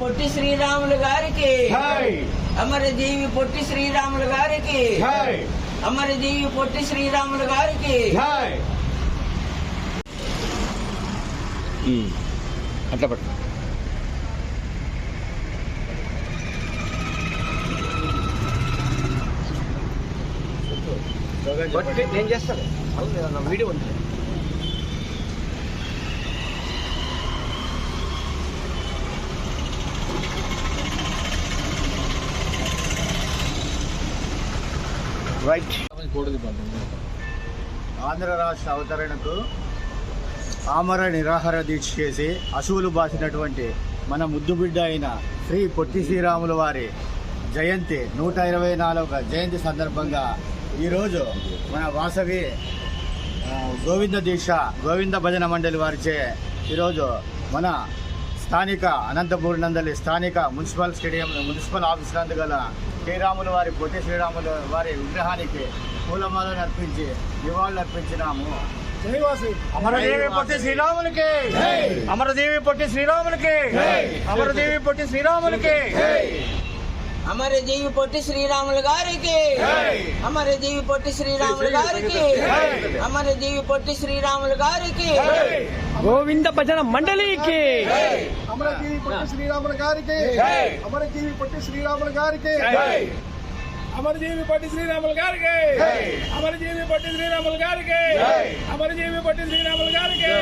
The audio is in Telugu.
పొట్టి శ్రీరాములు గారికి. జై అమరజీవి పొట్టి శ్రీరాములు గారికి. జై అమరజీవి పొట్టి శ్రీరాములు గారికి. జై అట్లా పట్టు. నేను చేస్తాను. వీడియో ఉంది. రైట్ ఆంధ్ర రాష్ట్ర అవతరణకు ఆమర నిరాహార దీక్ష చేసి అశువులు బాసినటువంటి మన ముద్దుబిడ్డ అయిన శ్రీ పొట్టి శ్రీరాముల వారి జయంతి నూట ఇరవై నాలుగవ జయంతి సందర్భంగా ఈరోజు మన వాసవి గోవింద దీక్ష గోవింద భజన మండలి వారిచే ఈరోజు మన స్థానిక అనంతపూర్ నందలి స్థానిక మున్సిపల్ స్టేడియం మున్సిపల్ ఆఫీస్ నందు గల శ్రీరాములు వారి పొట్టి శ్రీరాములు వారి విగ్రహానికి పూలమాలను అర్పించి నివాళులు అర్పించినాము. అమరదేవి పొట్టి శ్రీరాములకి అమరదేవి పొట్టి శ్రీరాములకి అమరదేవి పొట్టి శ్రీరాములకి అమరజీవి పొట్టి శ్రీరాములు గారికి అమరజీవి పొట్టి శ్రీరాములు గారికి అమరజీవి పొట్టి శ్రీరాములు గారికి గోవింద భజన మండలికి అమరజీవి పొట్టి శ్రీరాముల గారికి అమరజీవి పొట్టి శ్రీరాముల గారికి అమరజీవి పొట్టి శ్రీరాములు గారికి అమరజీవి పొట్టి శ్రీరాములు గారికి అమరజీవి పొట్టి శ్రీరాములు గారికి